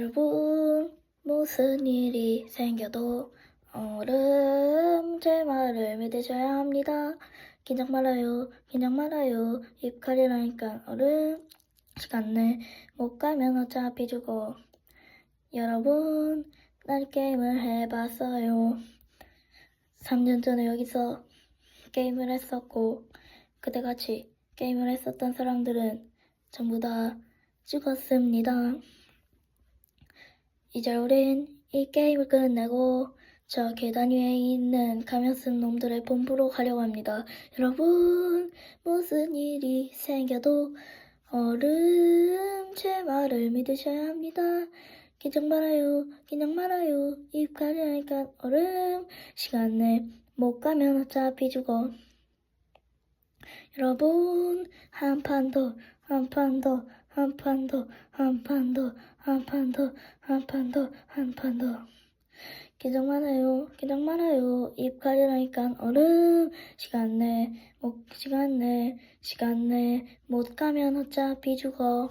여러분, 무슨 일이 생겨도 얼음 제 말을 믿으셔야 합니다. 긴장 말아요, 긴장 말아요. 입 가리라니까 얼음 시간 내못 가면 어차피 죽어. 여러분, 난 게임을 해봤어요. 3년 전에 여기서 게임을 했었고, 그때같이 게임을 했었던 사람들은 전부 다 죽었습니다. 이제 우린 이 게임을 끝내고 저 계단 위에 있는 가면 쓴 놈들의 본부로 가려고 합니다. 여러분, 무슨 일이 생겨도 얼음 제 말을 믿으셔야 합니다. 긴장 말아요, 긴장 말아요. 입 가리니까 얼음 시간 내못 가면 어차피 죽어. 여러분, 한 판 더, 한 판 더, 한 판 더, 한 판 더, 한 판 더, 한 판 더, 한 판 더. 긴장 말아요, 긴장 말아요. 입 가리라니까 얼음. 시간 내, 못, 시간 내, 시간 내. 못 가면 어차피 죽어.